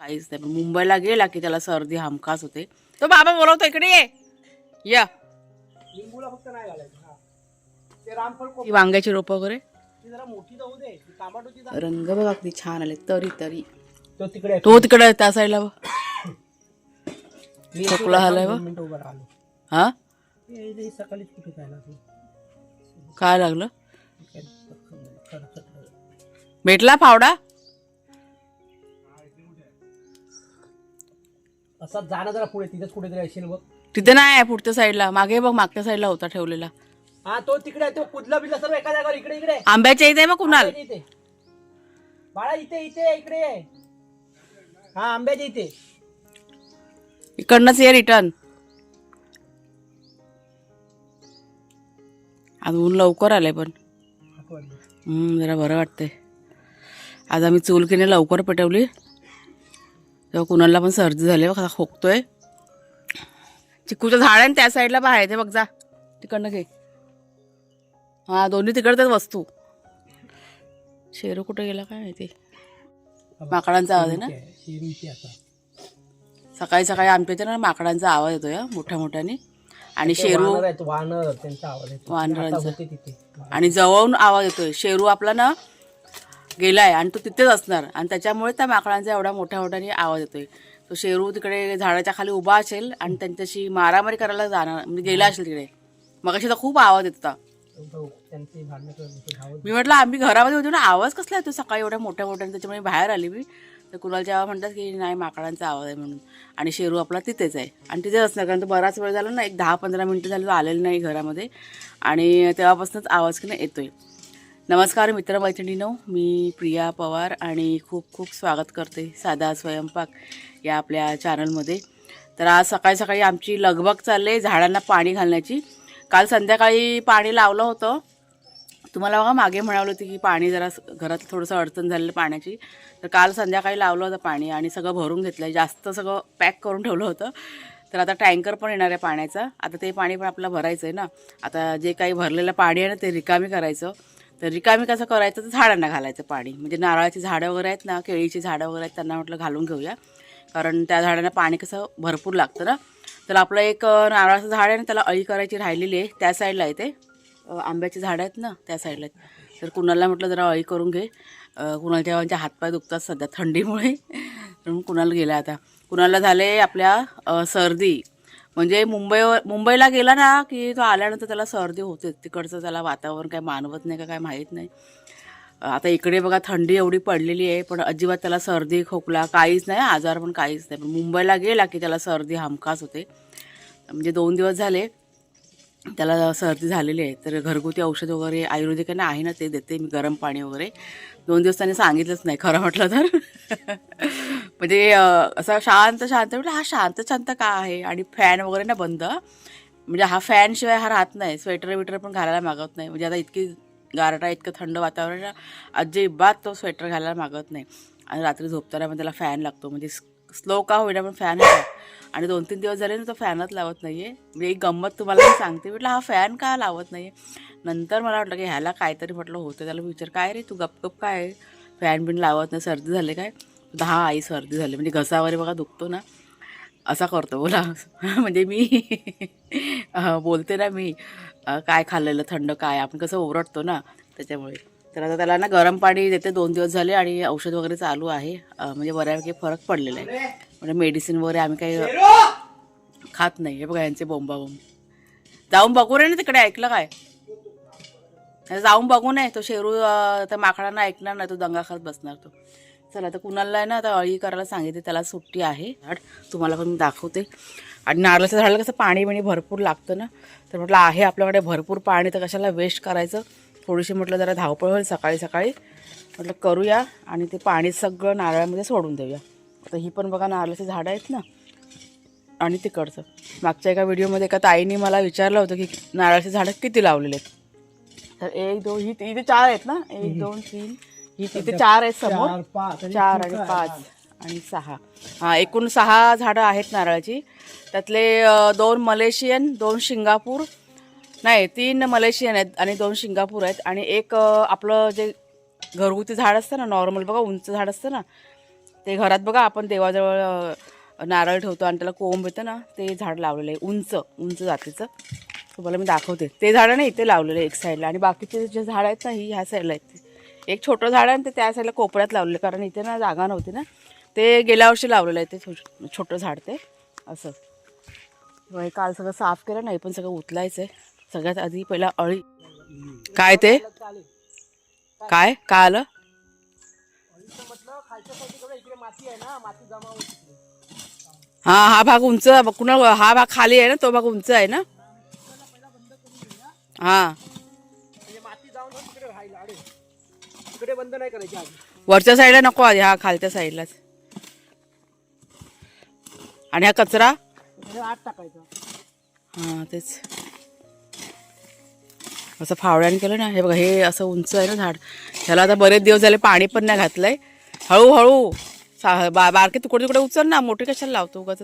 काहीच नाही. पण मुंबईला गेला की त्याला सर्दी हमखास होते. तो बाबा बोलवतो इकडे ये. या. लिंबूला फक्त नाही घालायचं हा. ते रामफळ कोप ती वांग्याची रोप वगैरे. ती जरा मोठी जाऊ दे. ती टमाटोची जा- रंग बघा किती छान आले तरी तरी. तो तिकडे आहे. तो तिकडे त्या साईडला बघ. मी खोकला झालाय बा? दोन मिनिटं उभा राहिलो. हा? हे हे सकाळीच कुठे खायला तू? काय लागलं. भेटला फावडा? असा जाणं जरा पुढे तिथेच कुठेतरी असेल बघ. तिथे नाही आहे पुढच्या साईडला. मागे बघ मागच्या साईडला होता ठेवलेला. हा तो तिकडे आहे, तो कुदला बिदला सर्व एका जागेवर इकडे इकडे. आंब्याच्या इथे बघ कुणाल. इथे, इथे. बाळा इथे इथे इकडे आहे. हा आंब्याच्या इथे. इकडनंच ये रिटर्न आज ऊन लवकर आलंय पण. हम्म, जरा बरं वाटतंय. आज आम्ही चूल केली लवकर पेटवली. तेव्हा कुणाला पण सर्दी झाली बघ खोकतोय. चिकूचं झाड आहे त्या साईडला बाहेर ते बघ जा. तिकडनं घे. हा दोन्ही तिकडच्याच वस्तू. शेरू कुठे गेला काय माहिती? माकडांचा आवाज आहे ना? आहे, सकाळी सकाळी आमच्या इथे ना माकडांचा आवाज येतो या मोठ्या मोठ्याने. आणि शेरू वानरांचा. आणि जवळून आवाज येतोय. शेरू आपला ना गेलाय आणि तो तिथेच असणार. आणि त्याच्यामुळे त्या माकडांचा एवढा मोठ्या मोठ्याने आवाज येतोय. तो शेरू तिकडे झाडाच्या खाली उभा असेल आणि त्यांच्याशी मारामारी करायला जाणार म्हणजे गेला असेल तिकडे. मग तर खूप आवाज येत होता. मी म्हटलं आम्ही घरामध्ये होतो ना आवाज कसला येतो सकाळी एवढ्या मोठ्या मोठ्याने त्याच्यामुळे बाहेर आली मी. तर कुणालच्या म्हणतात की नाही माकडांचा आवाज आहे म्हणून. आणि शेरू आपला तिथेच आहे. आणि तिथेच असणार कारण तो बराच वेळ झाला ना एक दहा पंधरा मिनटं झाले तो आलेलं नाही घरामध्ये. आणि तेव्हापासूनच आवाज की नाही येतोय. नमस्कार मित्रमैत्रिणीनो मी प्रिया पवार आणि खूप खूप स्वागत करते साधा स्वयंपाक या आपल्या चॅनलमध्ये. तर आज सकाळी सकाळी आमची लगबग चालली झाडांना पाणी घालण्याची. काल संध्याकाळी पाणी लावलं होतं. तुम्हाला बघा मागे म्हणावलं होती की पाणी जरा घरात थोडंसं अडचण झालेलं पाण्याची. तर काल संध्याकाळी लावलं होतं पाणी आणि सगळं भरून घेतलं जास्त सगळं पॅक करून ठेवलं होतं. तर आता टँकर पण येणार आहे पाण्याचा. आता ते पाणी पण आपल्याला भरायचं आहे ना. आता जे काही भरलेलं पाणी आहे ना ते रिकामी करायचं. तर रिकामी कसं करायचं? तर झाडांना घालायचं पाणी. म्हणजे नारळाची झाडं वगैरे आहेत ना केळीची झाडं वगैरे आहेत त्यांना म्हटलं घालून घेऊया. कारण त्या झाडांना पाणी कसं भरपूर लागतं ना. तर आपलं एक नारळाचं झाड आहे ना त्याला अळी करायची राहिलेली आहे. त्या साईडला आहे ते. आंब्याची झाडं आहेत ना त्या साईडला आहेत. तर कुणाला म्हटलं जरा अळी करून घे. कुणाला कुणालच्या हातपाय दुखतात सध्या थंडीमुळे. म्हणून कुणाला गेला आता. कुणाला झाले आपल्या सर्दी. म्हणजे मुंबईवर मुंबईला गेला ना की तो आल्यानंतर त्याला सर्दी होते तिकडचं त्याला वातावरण काय मानवत नाही का काय माहीत नाही. आता इकडे बघा थंडी एवढी पडलेली आहे पण अजिबात त्याला सर्दी खोकला काहीच नाही आजार पण काहीच नाही. पण मुंबईला गेला की त्याला सर्दी हमखास होते. म्हणजे दोन दिवस झाले त्याला सर्दी झालेली आहे. तर घरगुती औषध वगैरे आयुर्वेदिकांना आहे ना ते देते मी गरम पाणी वगैरे. दोन दिवस त्याने सांगितलंच नाही खरं म्हटलं तर. म्हणजे असं शांत शांत. म्हटलं हा शांत शांत का आहे? आणि फॅन वगैरे ना बंद. म्हणजे हा फॅन शिवाय हा राहत नाही. स्वेटर विटर पण घालायला मागत नाही. म्हणजे आता इतकी गारटा इतकं थंड वातावरण अजिबात तो स्वेटर घालायला मागत नाही. आणि रात्री झोपताना पण त्याला फॅन लागतो. म्हणजे स्लो का होईना पण फॅन आहे आणि दोन तीन दिवस झाले ना तो फॅनच लावत नाही आहे म्हणजे एक गंमत तुम्हाला मी सांगते. म्हटलं हा फॅन का लावत नाही नंतर मला वाटलं की ह्याला काहीतरी म्हटलं होतं. त्याला विचार काय रे? तू गपगप काय आहे? फॅन बिन लावत नाही सर्दी झाली काय? दहा आई सर्दी झाली. म्हणजे घसा वगैरे बघा दुखतो ना. असा करतो बोला. म्हणजे मी बोलते ना मी काय खाल्लेलं थंड काय? आपण कसं ओरडतो ना त्याच्यामुळे. तर आता त्याला ना गरम पाणी देते दोन दिवस झाले आणि औषध वगैरे चालू आहे. म्हणजे बऱ्यापैकी फरक पडलेला आहे. म्हणजे मेडिसिन वगैरे आम्ही काही खात नाही. हे बघा यांचे बोंबा बोंब जाऊन बघू रे ना तिकडे ऐकलं काय? जाऊन बघू नये तो शेरू त्या माकडांना ऐकणार नाही तो दंगा खात बसणार तो. चला तर कुणाला आहे ना आता अळी करायला सांगितले त्याला सुट्टी आहे. झाड तुम्हाला पण मी दाखवते. आणि नारळाच्या झाडाला कसं पाणी बिणी भरपूर लागतं ना तर म्हटलं आहे आपल्याकडे भरपूर पाणी तर कशाला वेस्ट करायचं? थोडीशी म्हटलं जरा धावपळ होईल सकाळी सकाळी. म्हटलं करूया आणि ते पाणी सगळं नारळामध्ये सोडून देऊया. आता ही पण बघा नारळाची झाडं आहेत ना आणि तिकडचं. मागच्या एका व्हिडिओमध्ये एका ताईने मला विचारलं होतं की नारळाची झाडं किती लावलेले आहेत? तर एक दोन ही इथे चार आहेत ना? एक दोन तीन. ही तिथे चार आहेत समोर. चार आणि पाच आणि सहा. हा एकूण सहा झाडं आहेत नारळाची. त्यातले दोन मलेशियन दोन सिंगापूर. नाही तीन मलेशियन आहेत आणि दोन सिंगापूर आहेत. आणि एक आपलं जे घरगुती झाड असतं ना नॉर्मल बघा उंच झाड असतं ना ते घरात बघा आपण देवाजवळ नारळ ठेवतो आणि त्याला कोंब येतं ना ते झाड लावलेलं आहे. उंच उंच जातीचं. तुम्हाला मी दाखवते. ते झाडं नाही इथे लावलेलं आहे एक साईडला आणि बाकीचे जे झाडं आहेत ना ही ह्या साईडला आहेत. ते एक छोटं झाड आहे आणि ते त्या साईडला कोपऱ्यात लावलेलं. कारण इथे ना जागा नव्हती ना. ते गेल्या वर्षी लावलेलं आहे ते छो- छोटं झाड ते. असं. काल सगळं साफ केलं नाही पण सगळं उतलायचं आहे सगळ्यात आधी पहिला अळी. काय ते? काय? काय आलं? हा हा भाग उंच. कुणा हा भाग खाली आहे ना तो भाग उंच आहे ना? हा. म्हणजे माती जाऊन ना तिकडे राहिला अरे. तिकडे बंद नाही करायची आधी. वरच्या साईडला नको आधी हा खालच्या साईडलाच. आणि हा कचरा? तिकडे आत टाकायचं. हा तेच. असं फावड्याने केलं ना हे बघा हे असं उंच आहे ना झाड. ह्याला आता बरेच दिवस झाले पाणी पण नाही घातलंय. हळूहळू सा बा बारके तुकडे तुकडे उचल ना मोठे कशाला लावतो उगाच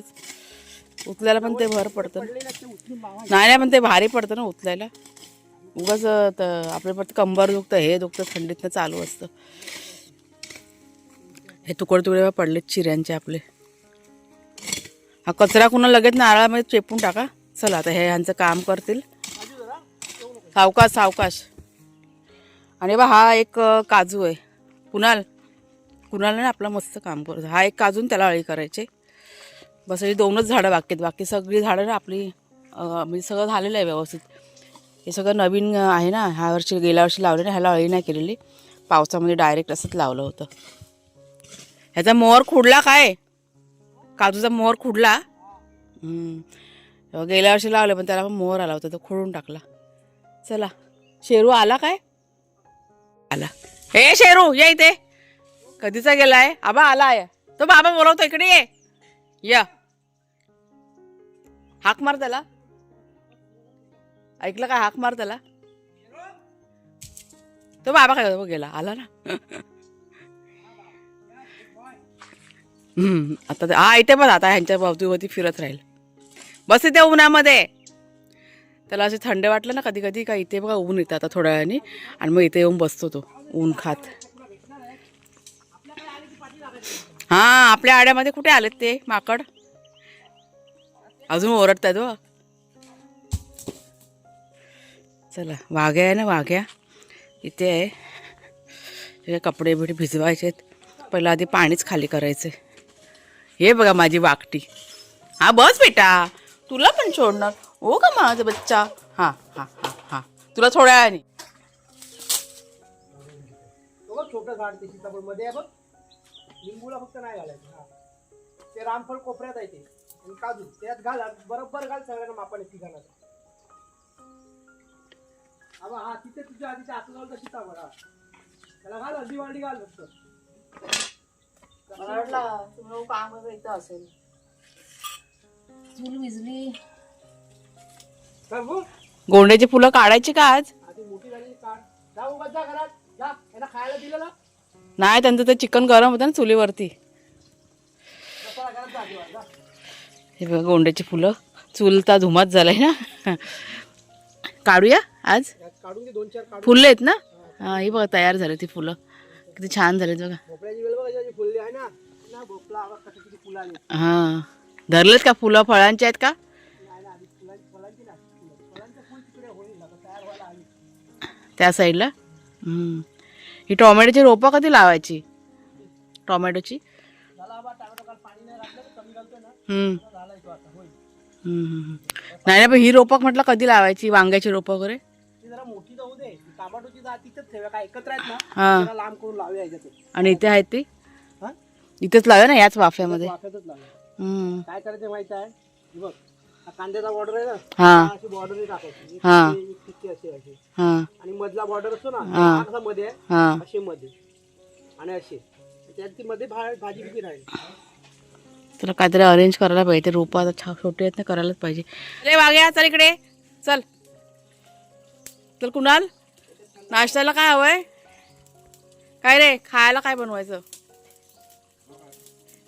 उचलायला पण ते भर पडतं नाही नाही पण ते भारी पडतं ना उचलायला. उगाच त- आपल्या परत कंबर दुखतं हे दुखतं थंडीतनं चालू असतं. हे तुकडे तुकडे पडलेत चिऱ्यांचे आपले. हा कचरा कुणा लगेच नारळामध्ये चेपून टाका. चला आता हे ह्यांचं काम करतील. सावकाश सावकाश. आणि बा हा एक काजू आहे. कुणाल? कुणाल ना आपला मस्त काम करतो. हा एक काजून त्याला अळी करायचे. बस हे दोनच झाडं बाकी आहेत. बाकी सगळी झाडं ना आपली म्हणजे सगळं झालेलं आहे व्यवस्थित. हे सगळं नवीन आहे ना. ह्या वर्षी गेल्या वर्षी लावले ना ह्याला अळी नाही केलेली. पावसामध्ये डायरेक्ट असंच लावलं होतं. ह्याचा मोहर खुडला काय? काजूचा मोहर खुडला? गेल्या वर्षी लावलं पण त्याला पण मोहर आला होता तो खोडून टाकला. चला. शेरू आला काय? आला. हे शेरू या इथे. कधीचा गेलाय? आबा आलाय तो बाबा बोलवतो इकडे ये. या. हाक मार त्याला. ऐकलं का हाक मार त्याला? तो बाबा काय गेला आला ना. आता ते- हा इथे बघ आता ह्यांच्या बाबतीवरती फिरत राहील. बस इथे उन्हामध्ये. त्याला असे थंड वाटलं ना कधी कधी का इथे बघा ऊन येतं आता थोड्या वेळाने. आणि मग इथे येऊन बसतो तो ऊन खात. हा आपल्या आड्यामध्ये कुठे आलेत ते माकड? अजून ओरडत आहेत चला वाघ्या आहे ना वाघ्या? इथे आहे. त्याचे कपडे बिडे भिजवायचे पहिलं आधी पाणीच खाली करायचे हे बघा माझी वाकटी. हा बस बेटा. तुला पण सोडणार हो का माझा बच्चा? हा हा हा हा. तुला थोड्या वेळाने. बघ छोटं झाड ते सीताफळमध्ये आहे बघ. लिंबूला फक्त नाही घालायचं. हा. ते रामफळ कोपऱ्यात आहे ते. आणि काजू. त्यात घाल. बरोबर घाल सगळ्यांना मापाने. ठिकाणात घालायचं हा तिथे तुझ्या आधीच्या तशी हा त्याला घाल घाल फक्त. मला वाटलं काम इथं असेल. चूल विजली. गोंड्याची फुलं काढायची का आज? आधी मोठी झालेली काढ. जा उगाच जा घरात. जा यांना खायला दिलेलं नाही त्यांचं ते चिकन गरम होतं ना चुलीवरती. कशाला घरात जा आधी जा. हे बघा गोंड्याची फुलं. चुलता धुमात झालाय ना. काढूया आज? काढून दे दोन चार काढून फुलं आहेत ना? हा. ही बघा तयार झाली ती फुलं. किती छान झालीत बघा. भोपळ्याची वेळ बघा कशी फुलली आहे ना. ना भोपळा आवाज कशी किती फुलं आली. हा. धरलेत का फुलं? फळांची आहेत का? नाही ना आधी फुलांची फुलांची ना फुलं फुलांचं फुल तिकडे होईल आता तयार व्हायला आली. त्या साईडला? हम्म. ही टोमॅटोची रोपं कधी लावायची? टोमॅटोची? झाला काल पाणी नाही तर कमी ना. हम्म. झालाय तो आता होईल. हम्म, हम्म, हम्म. नाही नाही पण ही रोपं म्हटलं कधी लावायची? वांग्याची रोपं वगैरे? ती ठेवा काय एकत्र आहेत ना हा. लांब करून लावूया याच्यात आणि इथे आहेत ती? हा? इथेच लावूया ना याच वाफ्यामध्ये? वाफ्यातच लावूया. हम्म. काय करायचं माहीत आहे? हे बघ हा कांद्याचा बॉर्डर आहे ना हा. हा अशी बॉर्डर टाकायची. एक हा. ठिपकी, एक ठिपकी अशी अशी. हा. आणि मधला बॉर्डर असतो ना हा. हा कसा मध्ये आहे? हा. असे मध्ये. आणि असे. त्यात ती मध्ये भा- भाजी किती राहील. तुला काहीतरी अरेंज करायला पाहिजे. ते रोपं आता छा छोटे आहेत ना करायलाच पाहिजे. अरे वाग्या चल इकडे. चल. चल कुणाल? नाश्त्याला काय हवंय? काय रे? खायला काय बनवायचं?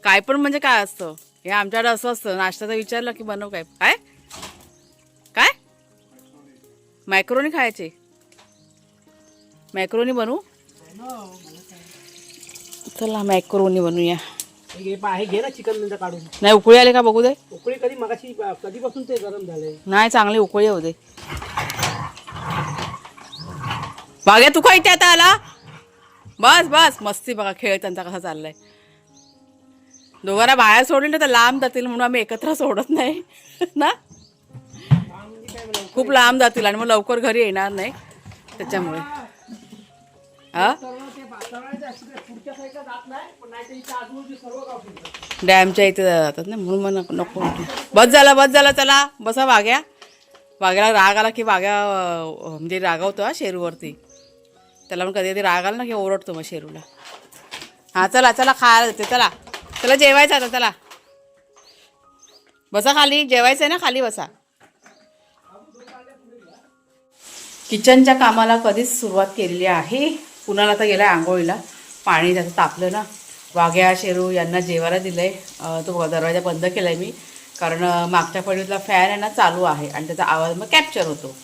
काय पण म्हणजे काय असतं? हे आमच्याकडे असं असतं. नाश्त्याचं विचारलं की बनव काय? काय? काय? मॅक्रोनी खायचे. मॅक्रोनी बनवू? चला मॅक्रोनी बनवूया. घे ना चिकन काढून. नाही उकळी आले का बघू दे? उकळी कधी मगाशी कधीपासून ते गरम झालंय? नाही चांगली उकळी येऊ बागे तू काय इथे आता आला बस बस. मस्ती बघा खेळ त्यांचा कसा चाललाय. दोघांना बाहेर सोडले ना तर लांब जातील म्हणून आम्ही एकत्र सोडत नाही. ना? खूप लांब जातील आणि मग लवकर घरी येणार नाही त्याच्यामुळे. हा? डॅमच्या इथे जातात ना म्हणून मग नको नको बस झाला बस झाला चला. बसा वाघ्या वाघ्याला राग आला की वाघ्या म्हणजे रागावतो हा शेरूवरती. त्याला पण कधी कधी राग आला ना की ओरडतो मग शेरूला. हां चला चला खायला जाते चला. चला जेवायचं आता चला. बसा खाली जेवायचं आहे ना खाली बसा. किचनच्या कामाला कधीच सुरुवात केलेली आहे. कुणाला आता गेला आंघोळीला. पाणी त्याचं तापलं ना. वाघ्या शेरू यांना जेवायला दिलंय. आहे तो बघा दरवाजा बंद केलाय मी. कारण मागच्या पडीतला फॅन आहे ना चालू आहे. आणि त्याचा आवाज मग कॅप्चर होतो.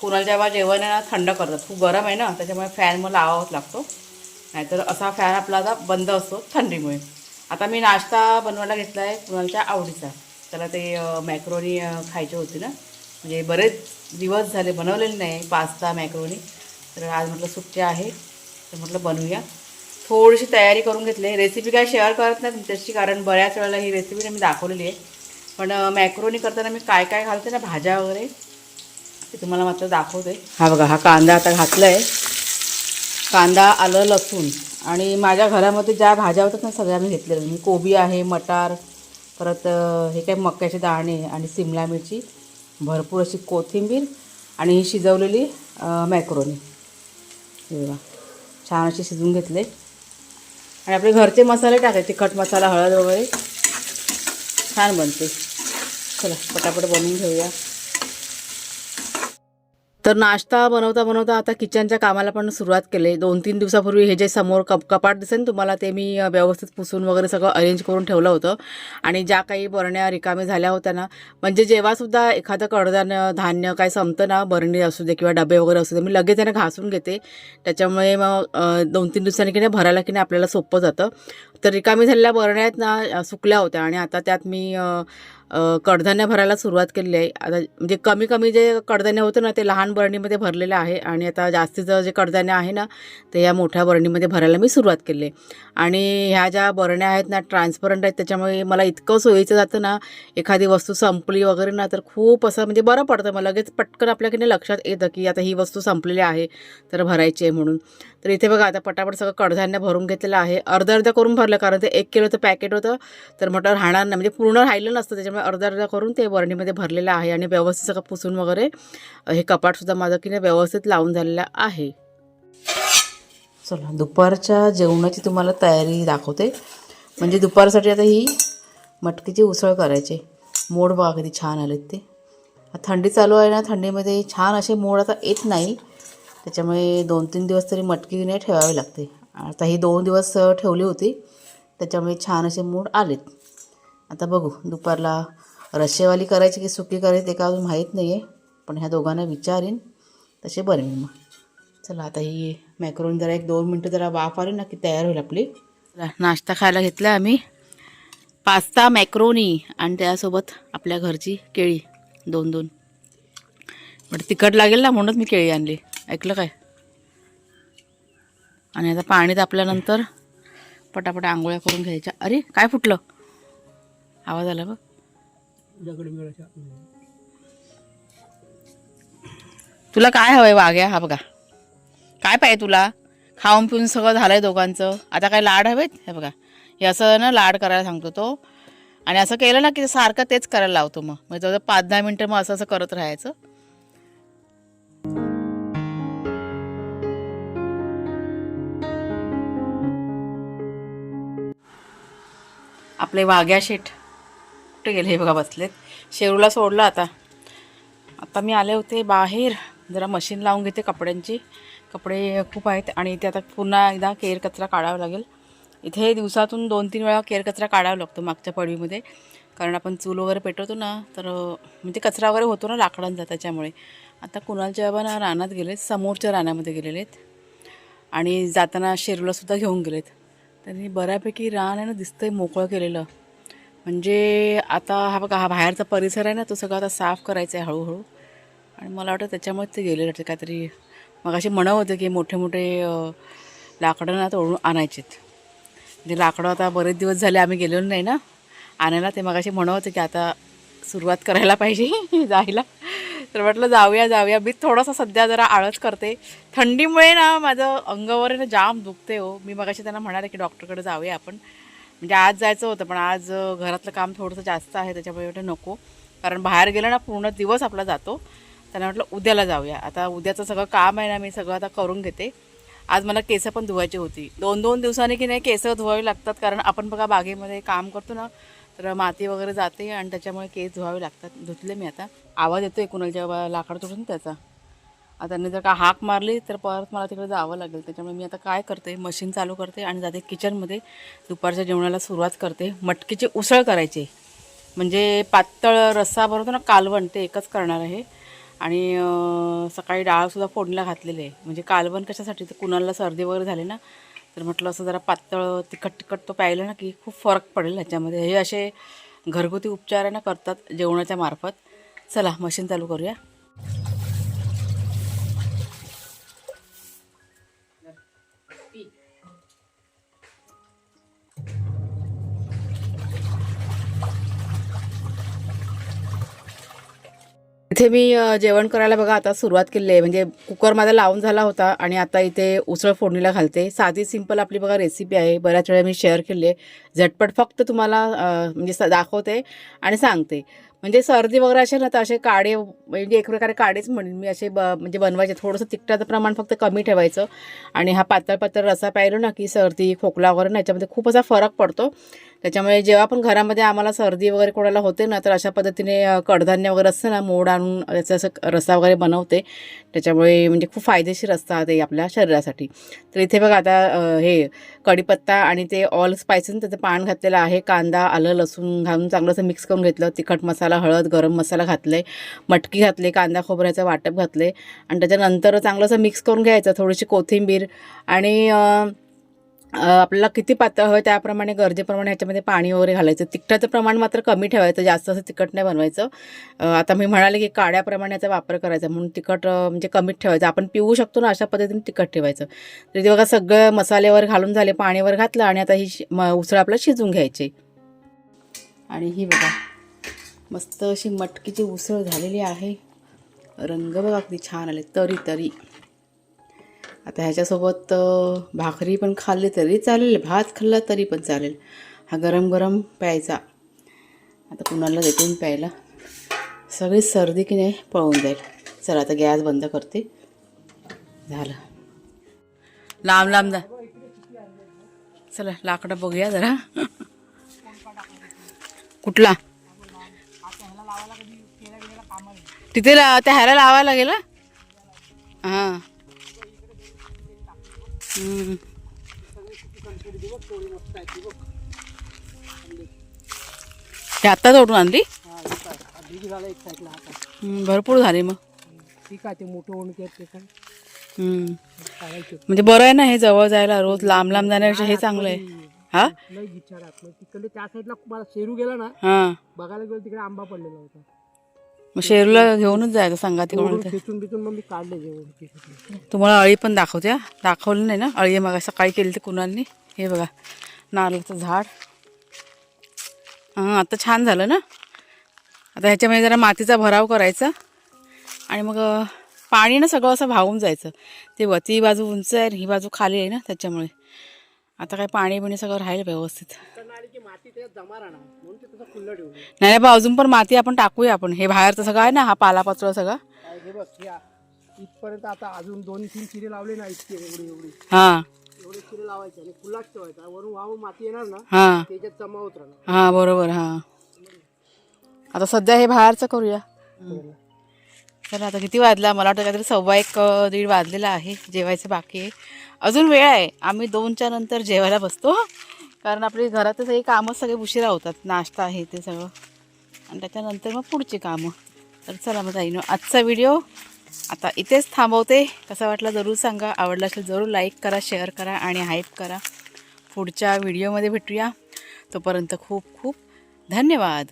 कुणाला जेव्हा जेवण आहे ना थंड करतात. खूप गरम आहे ना त्याच्यामुळे फॅन मग लावावाच लागतो. नाहीतर असा फॅन आपला आता बंद असतो थंडीमुळे. आता मी नाश्ता बनवायला घेतला आहे कुणालच्या आवडीचा. त्याला ते मॅक्रोनी खायची होती ना. म्हणजे बरेच दिवस झाले बनवलेले नाही पास्ता मॅक्रोनी तर आज म्हटलं सुट्टी आहे तर म्हटलं बनवूया. थोडीशी तयारी करून घेतली रेसिपी काय शेअर करत नाही तुमच्याशी कारण बऱ्याच वेळेला ही रेसिपी मी दाखवलेली आहे. पण मॅक्रोनी करताना मी काय काय घालते ना भाज्या वगैरे ते तुम्हाला मात्र दाखवते हा बघा हा कांदा आता घातला आहे कांदा आलं लसूण. आणि माझ्या घरामध्ये ज्या भाज्या होतात ना सगळ्या मी घेतलेल्या. मी कोबी आहे मटार परत हे काय मक्याचे दाणे आणि सिमला मिरची भरपूर अशी कोथिंबीर आणि ही शिजवलेली मॅक्रोनी. हे बघा छान अशी शिजवून घेतले. आणि आपले घरचे मसाले टाकायचे तिखट मसाला हळद वगैरे. छान बनते. चला पटापट बनवून घेऊया. तर नाश्ता बनवता बनवता आता किचनच्या कामाला पण सुरुवात केली. दोन तीन दिवसापूर्वी हे जे समोर कप कपाट दिसेल तुम्हाला ते मी व्यवस्थित पुसून वगैरे सगळं अरेंज करून ठेवलं होतं. आणि ज्या काही बरण्या रिकामी झाल्या होत्या ना म्हणजे जेव्हासुद्धा एखादं कडधान्य धान्य काय संपतं ना बरणी असू दे किंवा डबे वगैरे असू दे मी लगेच त्यांना घासून घेते. त्याच्यामुळे मग दोन तीन दिवसांनी की नाही भरायला की नाही आपल्याला सोपं जातं. तर रिकामी झालेल्या बरण्या आहेत ना सुकल्या होत्या. आणि आता त्यात मी कडधान्य भरायला सुरुवात केलेली आहे. आता म्हणजे कमी कमी जे कडधान्य होतं ना ते लहान बरणीमध्ये भरलेलं आहे. आणि आता जास्तीचं जे कडधान्य आहे ना ते या मोठ्या बरणीमध्ये भरायला मी सुरुवात केली आहे. आणि ह्या ज्या बरण्या आहेत ना ट्रान्सपरंट आहेत त्याच्यामुळे मला इतकं सोयीचं जातं ना एखादी वस्तू संपली वगैरे ना तर खूप असं म्हणजे बरं पडतं. मला लगेच पटकन आपल्याकडे लक्षात येतं की आता ही वस्तू संपलेली आहे तर भरायची आहे म्हणून. तर इथे बघा आता पटापट सगळं कडधान्य भरून घेतलेलं आहे. अर्धा अर्धा करून भरलं कारण ते एक किलोचं पॅकेट होतं. तर म्हटलं राहणार नाही म्हणजे पूर्ण राहिलं नसतं त्याच्यामुळे अर्धा अर्धा करून ते बरणीमध्ये भरलेलं आहे आणि व्यवस्थित सगळं पुसून वगैरे हे कपाटसुद्धा माझं की नाही व्यवस्थित लावून झालेलं आहे. चला दुपारच्या जेवणाची तुम्हाला तयारी दाखवते. म्हणजे दुपारसाठी आता ही मटकीची उसळ करायची. मोड बघा किती छान आलेत ते. थंडी चालू आहे ना थंडीमध्ये छान असे मोड आता येत नाही. त्याच्यामुळे दोन तीन दिवस तरी मटकी नाही ठेवावी लागते. आता ही दोन दिवस ठेवली होती. त्याच्यामुळे छान असे मूड आलेत. आता बघू दुपारला रश्शेवाली करायची की सुकी करायची ते का अजून माहीत नाही आहे पण ह्या दोघांना विचारीन. तसे बनवेन मग. चला आता ही मॅक्रोनी जरा एक दोन मिनटं जरा वाफ आली ना की तयार होईल आपली. नाश्ता खायला घेतला आम्ही. पास्ता मॅक्रोनी आणि त्यासोबत आपल्या घरची केळी दोन दोन पण तिखट लागेल ना म्हणूनच मी केळी आणली. ऐकलं काय? आणि आता पाणी तापल्यानंतर पटापट आंघोळ्या करून घ्यायच्या. अरे काय फुटलं? आवाज आला बघ. तुला काय हवंय वाघ्या? हा बघा. काय पाहिजे तुला? खाऊन पिऊन सगळं झालंय दोघांचं. आता काय लाड हवेत? हे बघा. हे असं ना लाड करायला सांगतो तो. आणि असं केलं ना की सारखं तेच करायला लावतो मग. म्हणजे जवळजवळ पाच दहा मिनटं मग असं असं करत राहायचं. आपले वाघ्या शेठ कुठे गेले हे बघा बसलेत. शेरूला सोडलं आता. आता मी आले होते बाहेर. जरा मशीन लावून घेते कपड्यांची. कपडे खूप आहेत आणि ते आता पुन्हा एकदा केर कचरा काढावा लागेल. इथे दिवसातून दोन तीन वेळा केर कचरा काढावा लागतो मागच्या पडवीमध्ये. कारण आपण चूल वगैरे पेटवतो ना तर म्हणजे कचरा वगैरे होतो ना लाकडांचा त्याच्यामुळे. आता कुणालच्या बाबा ना रानात गेलेत समोरच्या रानामध्ये गेलेले आहेत आणि जाताना शेरूलासुद्धा घेऊन गेलेत. त्यांनी बऱ्यापैकी रान आहे ना दिसतंय मोकळं केलेलं. म्हणजे आता हा बघा हा बाहेरचा परिसर आहे ना तो सगळा आता साफ करायचा आहे हळूहळू. आणि मला वाटतं त्याच्यामुळे ते गेले वाटतं काहीतरी मग असे म्हणत होते की मोठे मोठे लाकडं ना तोडून आणायचेत. म्हणजे लाकडं आता बरेच दिवस झाले आम्ही गेलेलो नाही ना. आणायला ते मग असे म्हणत होते की आता सुरुवात करायला पाहिजे जायला. तर म्हटलं जाऊया जाऊया. मी थोडंसं सध्या जरा आळस करते. थंडीमुळे ना माझं अंगावर आहे ना जाम दुखते हो. मी मगाशी त्यांना म्हणाले की डॉक्टरकडे जाऊया आपण. म्हणजे आज जायचं होतं पण आज घरातलं काम थोडंसं जास्त आहे त्याच्यामुळे म्हटलं नको. कारण बाहेर गेलं ना पूर्ण दिवस आपला जातो. त्यांना म्हटलं उद्याला जाऊया. आता उद्याचं सगळं काम आहे ना मी सगळं आता करून घेते. आज मला केसं पण धुवायची होती. दोन दोन दिवसांनी की नाही केसं धुवावी लागतात. कारण आपण बघा बागेमध्ये काम करतो ना तर माती वगैरे जाते आणि त्याच्यामुळे केस धुवावे लागतात. धुतले मी आता. आवाज येतो कुणाच्या लाकड तुटून त्याचा. आता त्यांनी जर का हाक मारली तर परत मला तिकडे जावं लागेल. त्याच्यामुळे मी आता काय करते? मशीन चालू करते आणि जाते किचनमध्ये दुपारच्या जेवणाला सुरुवात करते. मटकीची उसळ करायची. म्हणजे पातळ रस्सा बनवतो ना कालवण ते एकच करणार आहे. आणि सकाळी डाळसुद्धा फोडणीला घातलेली आहे. म्हणजे कालवण कशासाठी? तर कुणाला सर्दी वगैरे झाली ना तर म्हटलं असं जरा पातळ तिखट तिखट तो प्यायला ना की खूप फरक पडेल ह्याच्यामध्ये. हे असे घरगुती उपचार ना करतात जेवणाच्या मार्फत. चला मशीन चालू करूया. इथे मी जेवण करायला बघा आता सुरुवात केली आहे म्हणजे कुकर माझा लावून झाला होता आणि आता इथे उसळ फोडणीला घालते. साधी सिंपल आपली बघा रेसिपी आहे. बऱ्याच वेळा मी शेअर केली आहे झटपट फक्त तुम्हाला म्हणजे स- दाखवते आणि सांगते. म्हणजे सर्दी वगैरे असेल ना तर असे काडे म्हणजे एक प्रकारे काडेच म्हणून मी असे ब म्हणजे बनवायचे. थोडंसं तिखटाचं प्रमाण फक्त कमी ठेवायचं. आणि हा पातळ पातळ रसा प्यायलो ना की सर्दी खोकला वगैरे ना याच्यामध्ये खूप असा फरक पडतो. त्याच्यामुळे जेव्हा पण घरामध्ये आम्हाला सर्दी वगैरे कोणाला होते ना तर अशा पद्धतीने कडधान्य वगैरे असतं ना मोड आणून त्याचा असं रस्सा वगैरे बनवते. त्याच्यामुळे म्हणजे खूप फायदेशीर असतात ते आपल्या शरीरासाठी. तर इथे बघा आता हे कढीपत्ता आणि ते ऑल स्पायसेस त्याचं पान घातलेलं आहे. कांदा आलं लसूण घालून चांगलं असं मिक्स करून घेतलं. तिखट मसाला हळद गरम मसाला घातले. मटकी घातले कांदा खोबऱ्याचं वाटप घातले. आणि त्याच्यानंतर चांगलं असं मिक्स करून घ्यायचं थोडीशी कोथिंबीर आणि आपल्याला किती पातळ हवं त्याप्रमाणे गरजेप्रमाणे ह्याच्यामध्ये पाणी वगैरे घालायचं. तिखटाचं प्रमाण मात्र कमी ठेवायचं जास्त असं तिखट नाही बनवायचं. आता मी म्हणाले की काड्याप्रमाणे याचा वापर करायचा म्हणून तिखट म्हणजे कमीच ठेवायचं. आपण पिऊ शकतो ना अशा पद्धतीने तिखट ठेवायचं. तर ते बघा सगळं मसालेवर घालून झाले पाणीवर घातलं आणि आता ही शि- म- उसळ आपला शिजून घ्यायची. आणि ही बघा मस्त अशी मटकीची उसळ झालेली आहे. रंग बघा अगदी छान आले. तरी तरी. आता ह्याच्यासोबत भाकरी पण खाल्ली तरी चालेल भात खाल्ला तरी पण चालेल. हा गरम गरम प्यायचा. आता कुणाला देतून प्यायला? सगळी सर्दी की नाही पळून जाईल. चला आता गॅस बंद करते. झालं. लांब लांब जा. चला लाकडं बघूया जरा. कुठला? तिथे ला- त्या ह्याला लावायला लागेल हां. हां हम्म. हे आत्ता तोडून आणली? भरपूर झाली मग. ठीक आहे ते मोठं. काढायचे म्हणजे बरं आहे ना हे जवळ जायला रोज लांब लांब जाण्यापेक्षा हे चांगलं आहे. हा? तिकडे त्या साईडला मला शेरू गेला ना हां. बघायला गेलो तिकडे आंबा पडलेला होता. मग शेरूला घेऊनच जायचं सांगा तिकडून बिचून मग मी काढले जेवण. तुम्हाला अळी पण दाखवते हा. दाखवली नाही ना? अळी मग सकाळी केली ते कुणालनी? हे बघा नारळाचं झाड. हां आता छान झालं ना? आता ह्याच्यामध्ये जरा मातीचा भराव करायचा. आणि मग पाणी ना सगळं असं वाहून जायचं. ते वती बाजू उंच आहे आणि ही बाजू खाली आहे ना त्याच्यामुळे. आता काय पाणी बिणी सगळं राहील व्यवस्थित. नाही नाही बा अजून पण माती आपण टाकूया आपण. हे बाहेरचं सगळं आहे ना हा पालापाचोळा सगळा. इथपर्यंत आता अजून दोन तीन चिरे लावले ना इतके एवढी एवढी. हां. एवढे चिरे लावायचे आणि खुलाच ठेवायचा. वरून वाहून माती येणार ना हां. त्याच्यात जमा होत राहणार. हां बरोबर हां. आता सध्या हे बाहेरचं करूया. चला आता किती वाजला? मला वाटतं काहीतरी सव्वा एक दीड वाजलेला आहे. जेवायचं बाकी आहे. अजून वेळ आहे. आम्ही दोनच्या नंतर जेवायला बसतो कारण आपली घरातच सगळी कामं सगळे उशिरा होतात. नाश्ता आहे ते सगळं. आणि त्याच्यानंतर मग पुढची कामं. तर चला मग जाईन आजचा व्हिडिओ आता इथेच थांबवते. कसा वाटला जरूर सांगा. आवडला असेल जरूर लाईक करा शेअर करा आणि हाईप करा. पुढच्या व्हिडिओमध्ये भेटूया. तोपर्यंत खूप खूप धन्यवाद.